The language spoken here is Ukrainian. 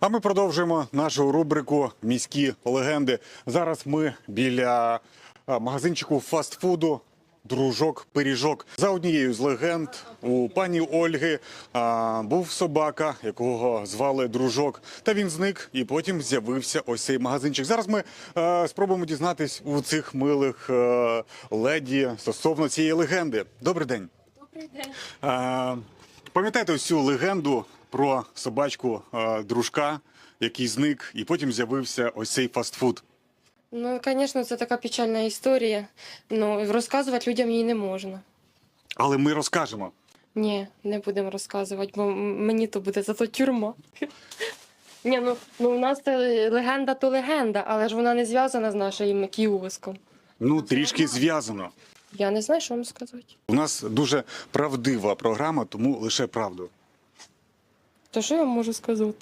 А ми продовжуємо нашу рубрику Міські легенди. Зараз ми біля магазинчику фастфуду. Дружок, пиріжок. За однією з легенд у пані Ольги а, був собака, якого звали дружок. Та він зник, і потім з'явився ось цей магазинчик. Зараз ми е, спробуємо дізнатись у цих милих е, леді стосовно цієї легенди. Добрий день. Добрий день. Е, Пам'ятаєте ось цю легенду про собачку е, дружка, який зник, і потім з'явився ось цей фастфуд. Ну, звісно, це така печальна історія. Ну, розказувати людям її не можна. Але ми розкажемо. Ні, не будемо розказувати, бо мені то буде зато тюрма. Ні, ну, ну у нас це легенда то легенда, але ж вона не зв'язана з нашим кіоском. Ну, трішки зв'язано. Я не знаю, що вам сказати. У нас дуже правдива програма, тому лише правду. То що я можу сказати?